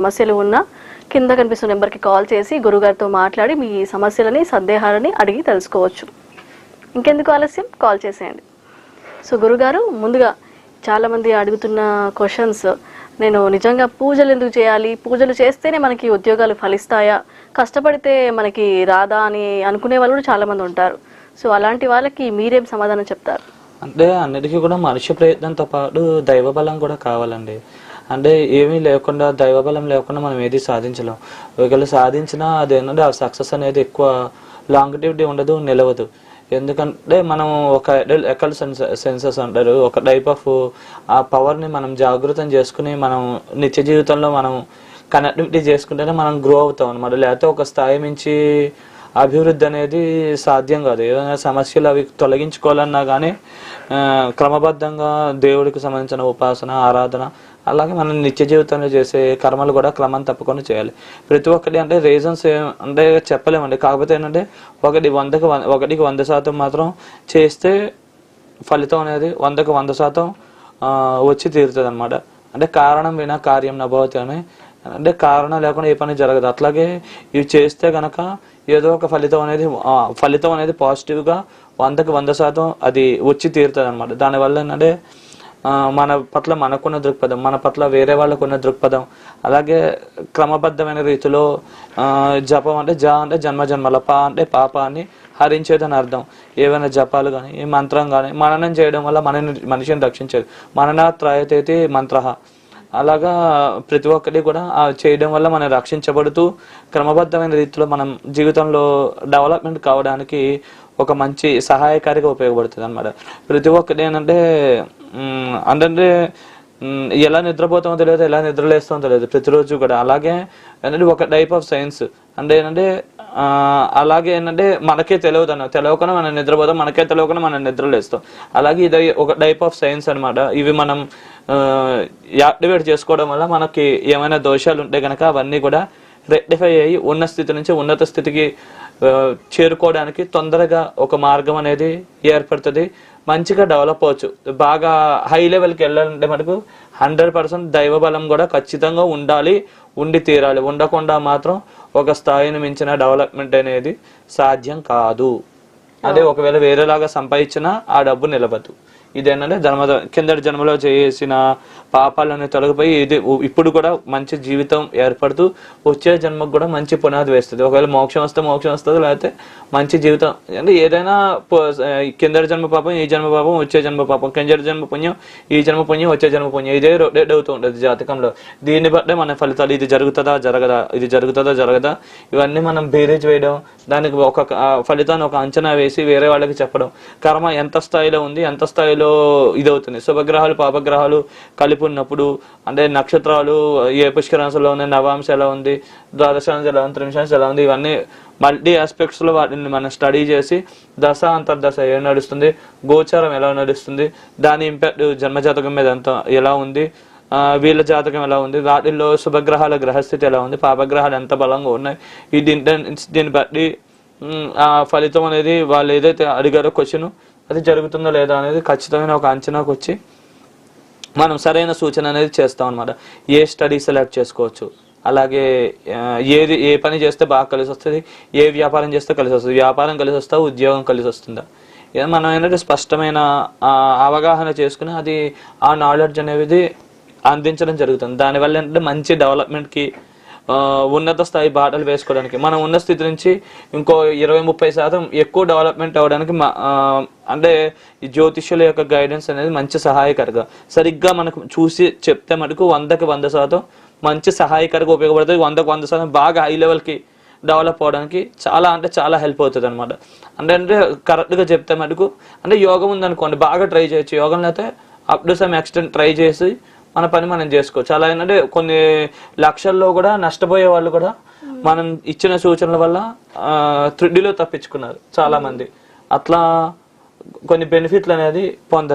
సమస్యలు ఉన్నా కింద కనిపిస్తున్న నెంబర్కి కాల్ చేసి గురుగారితో మాట్లాడి మీ సమస్యలని సందేహాలని అడిగి తెలుసుకోవచ్చు. ఇంకెందుకు ఆలస్యం? కాల్ చేసేయండి. సో గురుగారు ముందుగా చాలామంది అడుగుతున్న క్వశ్చన్స్ నేను నిజంగా పూజలు ఎందుకు చేయాలి? పూజలు చేస్తేనే మనకి ఉద్యోగాలు ఫలిస్తాయా? కష్టపడితే మనకి రాదా అని అనుకునే వాళ్ళు కూడా చాలామంది ఉంటారు. సో అలాంటి వాళ్ళకి మీరేం సమాధానం చెప్తారు? అంటే అన్నిటికీ కూడా మనిషి ప్రయత్నంతో పాటు దైవ బలం కూడా కావాలండి. అంటే ఏమీ లేకుండా దైవబలం లేకుండా మనం ఏది సాధించలేం. ఒకవేళ సాధించినా అది ఏంటంటే ఆ సక్సెస్ అనేది ఎక్కువ లాంగిటివిటీ ఉండదు నిలవదు. ఎందుకంటే మనం ఒక ఎకల్ సెన్సెస్ అంటారు? ఒక టైప్ ఆఫ్ ఆ పవర్ని మనం జాగృతం చేసుకుని మనం నిత్య జీవితంలో మనం కనెక్టివిటీ చేసుకుంటేనే మనం గ్రో అవుతాం అనమాట లేకపోతే ఒక స్థాయి మించి అభివృద్ధి అనేది సాధ్యం కాదు. ఏదైనా సమస్యలు అవి తొలగించుకోవాలన్నా కానీ క్రమబద్ధంగా దేవుడికి సంబంధించిన ఉపాసన ఆరాధన అలాగే మనం నిత్య జీవితంలో చేసే కర్మలు కూడా క్రమం తప్పకుండా చేయాలి. ప్రతి ఒక్కటి అంటే రీజన్స్ అంటే చెప్పలేమండి. కాకపోతే ఏంటంటే ఒకటి వందకి ఒకటికి వంద శాతం మాత్రం చేస్తే ఫలితం అనేది వందకు వంద శాతం వచ్చి తీరుతుంది అనమాట అంటే కారణం వినా కార్యం నభవతి అని. అంటే కారణం లేకుండా ఏ పని జరగదు. అట్లాగే ఇవి చేస్తే కనుక ఏదో ఒక ఫలితం అనేది ఫలితం అనేది పాజిటివ్గా వందకు వంద శాతం అది వచ్చి తీరుతుంది అనమాట దానివల్ల ఏంటంటే మన పట్ల మనకున్న దృక్పథం మన పట్ల వేరే వాళ్ళకున్న దృక్పథం అలాగే క్రమబద్ధమైన రీతిలో జపం అంటే జ అంటే జన్మ జన్మల పా అంటే పాప అని హరించేదని అర్థం. ఏవైనా జపాలు కానీ ఈ మంత్రం కానీ మననం చేయడం వల్ల మన మనిషిని రక్షించేది. మనన త్రయతేతి మంత్ర. అలాగా ప్రతి ఒక్కటి కూడా ఆ చేయడం వల్ల మనం రక్షించబడుతూ క్రమబద్ధమైన రీతిలో మనం జీవితంలో డెవలప్మెంట్ కావడానికి ఒక మంచి సహాయకారిగా ఉపయోగపడుతుంది అనమాట ప్రతి ఒక్కటి ఏంటంటే అంటే ఎలా నిద్రపోతామో తెలియదు ఎలా నిద్రలేస్తామో తెలియదు. ప్రతిరోజు కూడా. అలాగే ఏంటంటే ఒక టైప్ ఆఫ్ సైన్స్ అంటే ఏంటంటే అలాగే ఏంటంటే మనకే తెలియదు అన్న. తెలియకుండా మనం నిద్రపోతాం మనకే తెలియకుండా మనం నిద్రలేస్తాం. అలాగే ఇది ఒక టైప్ ఆఫ్ సైన్స్ అన్నమాట. ఇవి మనం యాక్టివేట్ చేసుకోవడం వల్ల మనకి ఏమైనా దోషాలు ఉంటే కనుక అవన్నీ కూడా రెక్టిఫై అయ్యి ఉన్న స్థితి నుంచి ఉన్నత స్థితికి చేరుకోవడానికి తొందరగా ఒక మార్గం అనేది ఏర్పడుతుంది. మంచిగా డెవలప్ అవ్వచ్చు. బాగా హై లెవెల్కి వెళ్ళాలంటే మనకు హండ్రెడ్ పర్సెంట్ దైవ బలం కూడా ఖచ్చితంగా ఉండాలి ఉండి తీరాలి. ఉండకుండా మాత్రం ఒక స్థాయిని మించిన డెవలప్మెంట్ అనేది సాధ్యం కాదు. అదే ఒకవేళ వేరేలాగా సంపాదించినా ఆ డబ్బు నిలబదు ఇదేంటంటే జన్మ కిందటి జన్మలో చేసిన పాపాలను తొలగిపోయి ఇది ఇప్పుడు కూడా మంచి జీవితం ఏర్పడుతూ వచ్చే జన్మకు కూడా మంచి పునాది వేస్తుంది. ఒకవేళ మోక్షం వస్తే మోక్షం వస్తుంది లేకపోతే మంచి జీవితం. అంటే ఏదైనా కిందటి జన్మ పాపం ఈ జన్మ పాపం వచ్చే జన్మ పాపం. కిందటి జన్మ పుణ్యం ఈ జన్మ పుణ్యం వచ్చే జన్మ పుణ్యం. ఇదే రొటేట్ అవుతూ ఉంటుంది జాతకంలో. దీన్ని బట్టే మన ఫలితాలు ఇది జరుగుతుందా జరగదా ఇది జరుగుతుందా జరగదా? ఇవన్నీ మనం బేరేజ్ వేయడం దానికి ఒక ఫలితాన్ని ఒక అంచనా వేసి వేరే వాళ్ళకి చెప్పడం. కర్మ ఎంత స్థాయిలో ఉంది ఎంత స్థాయిలో ఇది అవుతుంది శుభగ్రహాలు పాపగ్రహాలు కలిపి ఉన్నప్పుడు అంటే నక్షత్రాలు ఏ పుష్కరాంశంలో ఉంది నవాంశ ఎలా ఉంది ద్వాదశాంశ ఎలా ఉంది త్రింశాంశ ఎలా ఉంది ఇవన్నీ మల్టీ ఆస్పెక్ట్స్లో వాటిని మనం స్టడీ చేసి దశ అంతర్దశ ఏం నడుస్తుంది గోచారం ఎలా నడుస్తుంది దాని ఇంపాక్ట్ జన్మజాతకం మీద ఎంత ఎలా ఉంది వీళ్ళ జాతకం ఎలా ఉంది వాటిల్లో శుభగ్రహాల గ్రహస్థితి ఎలా ఉంది పాపగ్రహాలు ఎంత బలంగా ఉన్నాయి ఈ దీని దీన్ని బట్టి ఆ ఫలితం అనేది వాళ్ళు ఏదైతే అడిగారో క్వశ్చన్ అది జరుగుతుందో లేదా అనేది ఖచ్చితమైన ఒక అంచనాకు వచ్చి మనం సరైన సూచన అనేది చేస్తాం అనమాట ఏ స్టడీ సెలెక్ట్ చేసుకోవచ్చు? అలాగే ఏది ఏ పని చేస్తే బాగా కలిసి వస్తుంది? ఏ వ్యాపారం చేస్తే కలిసి వస్తుంది? వ్యాపారం కలిసి వస్తా ఉద్యోగం కలిసి వస్తుందా? ఇది మనం ఏంటంటే స్పష్టమైన అవగాహన చేసుకుని అది ఆ నాలెడ్జ్ అనేది అందించడం జరుగుతుంది. దానివల్ల ఏంటంటే మంచి డెవలప్మెంట్కి ఉన్నత స్థాయి బాటలు వేసుకోవడానికి. మనం ఉన్న స్థితి నుంచి ఇంకో ఇరవై ముప్పై శాతం ఎక్కువ డెవలప్మెంట్ అవ్వడానికి అంటే ఈ జ్యోతిష్యుల యొక్క గైడెన్స్ అనేది మంచి సహాయకరంగా. సరిగ్గా మనకు చూసి చెప్తే మటుకు వందకి వంద శాతం మంచి సహాయకరంగా ఉపయోగపడుతుంది. వందకు వంద శాతం బాగా హై లెవెల్కి డెవలప్ అవడానికి చాలా అంటే చాలా హెల్ప్ అవుతుంది అనమాట అంటే అంటే కరెక్ట్గా చెప్తే మటుకు అంటే యోగం ఉందనుకోండి బాగా ట్రై చేయొచ్చు. యోగం లేకపోతే up to some extent try చేసి మన పని మనం చేసుకోవచ్చు. అలా ఏంటంటే కొన్ని లక్షల్లో కూడా నష్టపోయే వాళ్ళు కూడా మనం ఇచ్చిన సూచనల వల్ల త్రిడ్డిలో తప్పించుకున్నారు చాలా మంది అట్లా కొన్ని బెనిఫిట్లు అనేది పొందచ్చు.